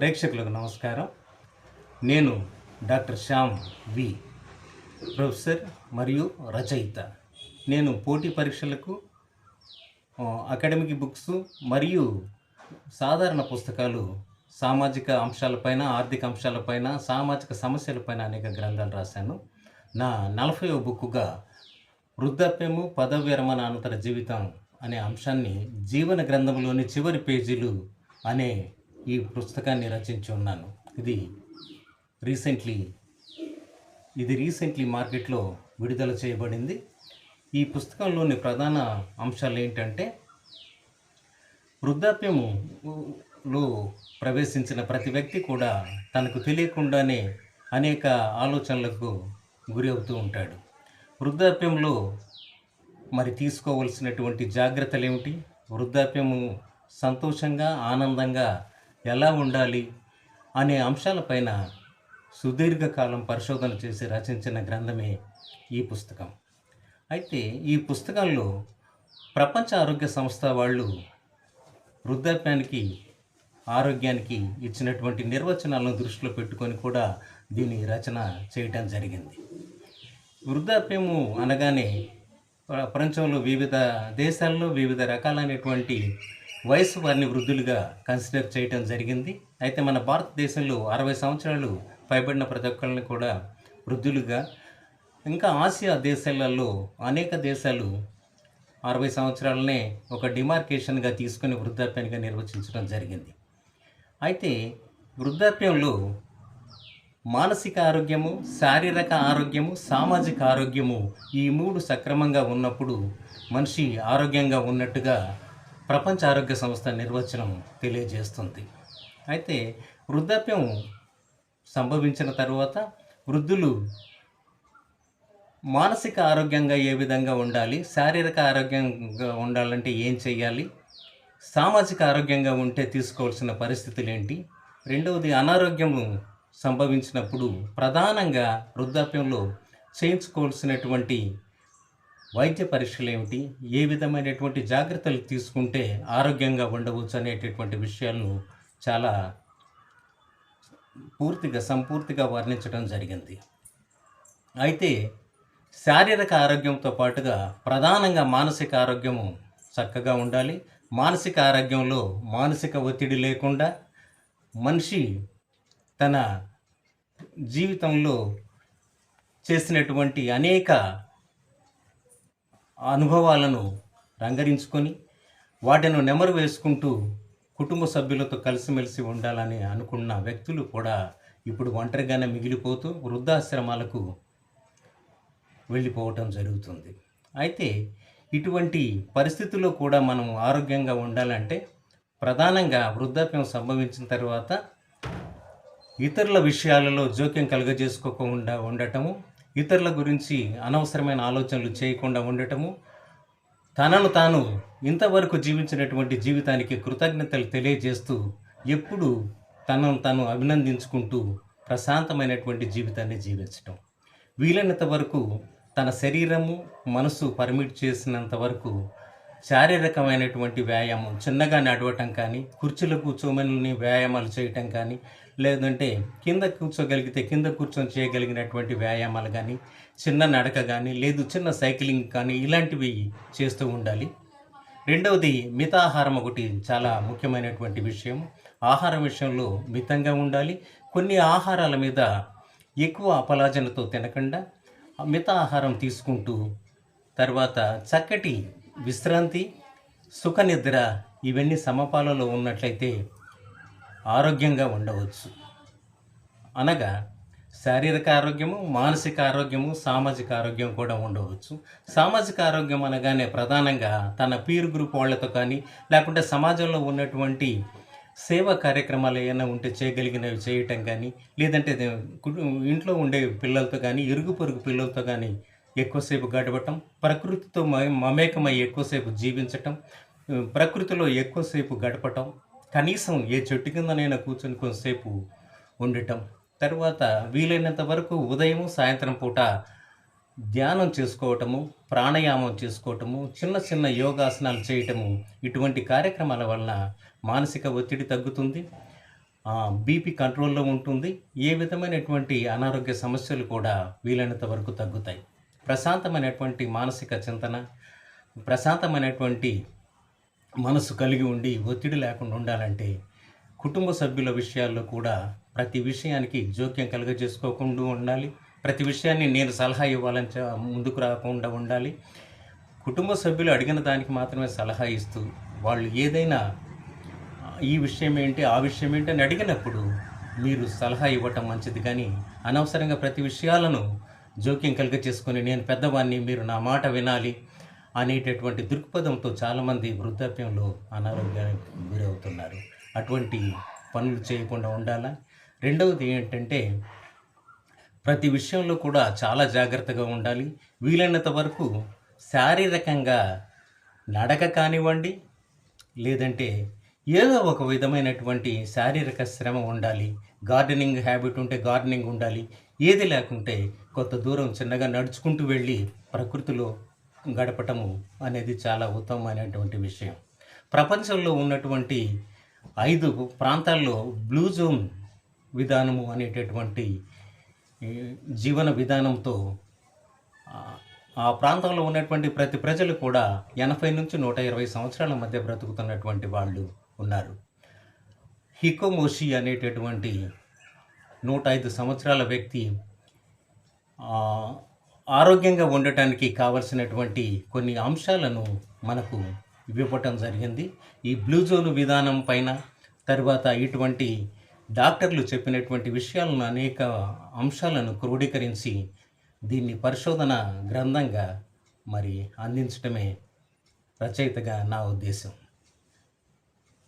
ప్రేక్షకులకు నమస్కారం. నేను డాక్టర్ శ్యామ్ వి. ప్రొఫెసర్ మరియు రచయిత. నేను పోటీ పరీక్షలకు అకాడమిక్ బుక్స్ మరియు సాధారణ పుస్తకాలు సామాజిక అంశాలపైన ఆర్థిక అంశాలపైన సామాజిక సమస్యలపైన అనేక గ్రంథాలు రాశాను. నా నలభైవ బుక్కుగా వృద్ధాప్యము పదవి విరమణ అనంతర జీవితం అనే అంశాన్ని జీవన గ్రంథంలోని చివరి పేజీలు అనే ఈ పుస్తకాన్ని రచించి ఉన్నాను. ఇది రీసెంట్లీ ఇది రీసెంట్లీ మార్కెట్లో విడుదల చేయబడింది. ఈ పుస్తకంలోని ప్రధాన అంశాలు ఏంటంటే వృద్ధాప్యములో ప్రవేశించిన ప్రతి వ్యక్తి కూడా తనకు తెలియకుండానే అనేక ఆలోచనలకు గురి అవుతూ ఉంటాడు. వృద్ధాప్యంలో మరి తీసుకోవలసినటువంటి జాగ్రత్తలు ఏమిటి వృద్ధాప్యము సంతోషంగా ఆనందంగా ఎలా ఉండాలి అనే అంశాలపైన సుదీర్ఘకాలం పరిశోధన చేసి రచించిన గ్రంథమే ఈ పుస్తకం. అయితే ఈ పుస్తకంలో ప్రపంచ ఆరోగ్య సంస్థ వాళ్ళు వృద్ధాప్యానికి ఆరోగ్యానికి ఇచ్చినటువంటి నిర్వచనాలను దృష్టిలో పెట్టుకొని కూడా దీని రచన చేయటం జరిగింది. వృద్ధాప్యము అనగానే ప్రపంచంలో వివిధ దేశాల్లో వివిధ రకాలైనటువంటి వయసు వారిని వృద్ధులుగా కన్సిడర్ చేయటం జరిగింది. అయితే మన భారతదేశంలో అరవై సంవత్సరాలు పైబడిన ప్రతి ఒక్కరిని కూడా వృద్ధులుగా ఇంకా ఆసియా దేశాలలో అనేక దేశాలు అరవై సంవత్సరాలనే ఒక డిమార్కేషన్గా తీసుకుని వృద్ధాప్యంగా నిర్వచించడం జరిగింది. అయితే వృద్ధాప్యంలో మానసిక ఆరోగ్యము శారీరక ఆరోగ్యము సామాజిక ఆరోగ్యము ఈ మూడు సక్రమంగా ఉన్నప్పుడు మనిషి ఆరోగ్యంగా ఉన్నట్టుగా ప్రపంచ ఆరోగ్య సంస్థ నిర్వచనం తెలియజేస్తుంది. అయితే వృద్ధాప్యం సంభవించిన తర్వాత వృద్ధులు మానసిక ఆరోగ్యంగా ఏ విధంగా ఉండాలి శారీరక ఆరోగ్యంగా ఉండాలంటే ఏం చేయాలి సామాజిక ఆరోగ్యంగా ఉంటే తీసుకోవాల్సిన పరిస్థితులు ఏంటి రెండవది అనారోగ్యము సంభవించినప్పుడు ప్రధానంగా వృద్ధాప్యంలో చేయించుకోవాల్సినటువంటి వైద్య పరీక్షలు ఏమిటి? ఏ విధమైనటువంటి జాగ్రత్తలు తీసుకుంటే ఆరోగ్యంగా ఉండవచ్చు అనేటటువంటి విషయాలను చాలా పూర్తిగా సంపూర్తిగా వర్ణించడం జరిగింది. అయితే శారీరక ఆరోగ్యంతో పాటుగా ప్రధానంగా మానసిక ఆరోగ్యము చక్కగా ఉండాలి. మానసిక ఆరోగ్యంలో మానసిక ఒత్తిడి లేకుండా మనిషి తన జీవితంలో చేసినటువంటి అనేక అనుభవాలను రంగరించుకొని వాటిని నెమరు వేసుకుంటూ కుటుంబ సభ్యులతో కలిసిమెలిసి ఉండాలని అనుకున్న వ్యక్తులు కూడా ఇప్పుడు ఒంటరిగానే మిగిలిపోతూ వృద్ధాశ్రమాలకు వెళ్ళిపోవటం జరుగుతుంది. అయితే ఇటువంటి పరిస్థితుల్లో కూడా మనం ఆరోగ్యంగా ఉండాలంటే ప్రధానంగా వృద్ధాప్యం సంభవించిన తర్వాత ఇతరుల విషయాలలో జోక్యం కలుగజేసుకోకుండా ఉండటము ఇతరుల గురించి అనవసరమైన ఆలోచనలు చేయకుండా ఉండటము తనను తాను ఇంతవరకు జీవించినటువంటి జీవితానికి కృతజ్ఞతలు తెలియజేస్తూ ఎప్పుడు తనను తాను అభినందించుకుంటూ ప్రశాంతమైనటువంటి జీవితాన్ని జీవించటం. వీలైనంత వరకు తన శరీరము మనసు పర్మిట్ చేసినంత వరకు శారీరకమైనటువంటి వ్యాయామం చిన్నగా నడవటం కానీ కుర్చీలో కూర్చోమని వ్యాయామాలు చేయటం కానీ లేదంటే కింద కూర్చోగలిగితే కింద కూర్చొని చేయగలిగినటువంటి వ్యాయామాలు కానీ చిన్న నడక కానీ లేదు చిన్న సైక్లింగ్ కానీ ఇలాంటివి చేస్తూ ఉండాలి. రెండవది మితాహారం ఒకటి చాలా ముఖ్యమైనటువంటి విషయం. ఆహారం విషయంలో మితంగా ఉండాలి. కొన్ని ఆహారాల మీద ఎక్కువ అపలాజనతో తినకుండా మిత ఆహారం తీసుకుంటూ తర్వాత చక్కటి విశ్రాంతి సుఖనిద్ర ఇవన్నీ సమపాలలో ఉన్నట్లయితే ఆరోగ్యంగా ఉండవచ్చు. అనగా శారీరక ఆరోగ్యము మానసిక ఆరోగ్యము సామాజిక ఆరోగ్యం కూడా ఉండవచ్చు. సామాజిక ఆరోగ్యం అనగానే ప్రధానంగా తన పీర్ గ్రూప్ వాళ్ళతో కానీ లేకుంటే సమాజంలో ఉన్నటువంటి సేవా కార్యక్రమాలు ఏమైనా ఉంటే చేయగలిగినవి చేయటం కానీ లేదంటే ఇంట్లో ఉండే పిల్లలతో కానీ ఇరుగు పొరుగు పిల్లలతో కానీ ఎక్కువసేపు గడపటం ప్రకృతితో మ- మమేకమై ఎక్కువసేపు జీవించటం ప్రకృతిలో ఎక్కువసేపు గడపటం కనీసం ఏ చెట్టు కిందనైనా కూర్చొని కొంతసేపు ఉండటం. తర్వాత వీలైనంత వరకు ఉదయం సాయంత్రం పూట ధ్యానం చేసుకోవటము ప్రాణాయామం చేసుకోవటము చిన్న చిన్న యోగాసనాలు చేయటము ఇటువంటి కార్యక్రమాల వలన మానసిక ఒత్తిడి తగ్గుతుంది. బీపీ కంట్రోల్లో ఉంటుంది. ఏ విధమైనటువంటి అనారోగ్య సమస్యలు కూడా వీలైనంత వరకు తగ్గుతాయి. ప్రశాంతమైనటువంటి మానసిక చింతన ప్రశాంతమైనటువంటి మనసు కలిగి ఉండి ఒత్తిడి లేకుండా ఉండాలంటే కుటుంబ సభ్యుల విషయాల్లో కూడా ప్రతి విషయానికి జోక్యం కలుగజేసుకోకుండా ఉండాలి. ప్రతి విషయాన్ని నేను సలహా ఇవ్వాలని ముందుకు రాకుండా ఉండాలి. కుటుంబ సభ్యులు అడిగిన దానికి మాత్రమే సలహా ఇస్తూ వాళ్ళు ఏదైనా ఈ విషయం ఏంటి ఆ విషయం ఏంటి అని అడిగినప్పుడు మీరు సలహా ఇవ్వటం మంచిది. కానీ అనవసరంగా ప్రతి విషయాలను జోక్యం కలిగ చేసుకొని నేను పెద్దవాడిని మీరు నా మాట వినాలి అనేటటువంటి దృక్పథంతో చాలామంది వృద్ధాప్యంలో అనారోగ్యానికి గురవుతున్నారు. అటువంటి పనులు చేయకుండా ఉండాలా? రెండవది ఏంటంటే ప్రతి విషయంలో కూడా చాలా జాగ్రత్తగా ఉండాలి. వీలైనంత వరకు శారీరకంగా నడక కానివ్వండి లేదంటే ఏదో ఒక విధమైనటువంటి శారీరక శ్రమ ఉండాలి. గార్డెనింగ్ హ్యాబిట్ ఉంటే గార్డెనింగ్ ఉండాలి. ఏది లేకుంటే కొంత దూరం చిన్నగా నడుచుకుంటూ వెళ్ళి ప్రకృతిలో గడపటము అనేది చాలా ఉత్తమమైనటువంటి విషయం. ప్రపంచంలో ఉన్నటువంటి ఐదు ప్రాంతాల్లో బ్లూ జోన్ విధానము అనేటటువంటి జీవన విధానంతో ఆ- ప్రాంతంలో ఉన్నటువంటి ప్రతి ప్రజలు కూడా ఎనభై నుంచి నూట ఇరవై సంవత్సరాల మధ్య బ్రతుకుతున్నటువంటి వాళ్ళు ఉన్నారు. హికోమోషి అనేటటువంటి నూట ఐదు సంవత్సరాల వ్యక్తి ఆరోగ్యంగా ఉండటానికి కావలసినటువంటి కొన్ని అంశాలను మనకు ఇవ్వటం జరిగింది. ఈ బ్లూ జోన్ విధానం పైన తర్వాత ఇటువంటి డాక్టర్లు చెప్పినటువంటి విషయాలను అనేక అంశాలను క్రోడీకరించి దీన్ని పరిశోధన గ్రంథంగా మరి అందించడమే రచయితగా నా ఉద్దేశం.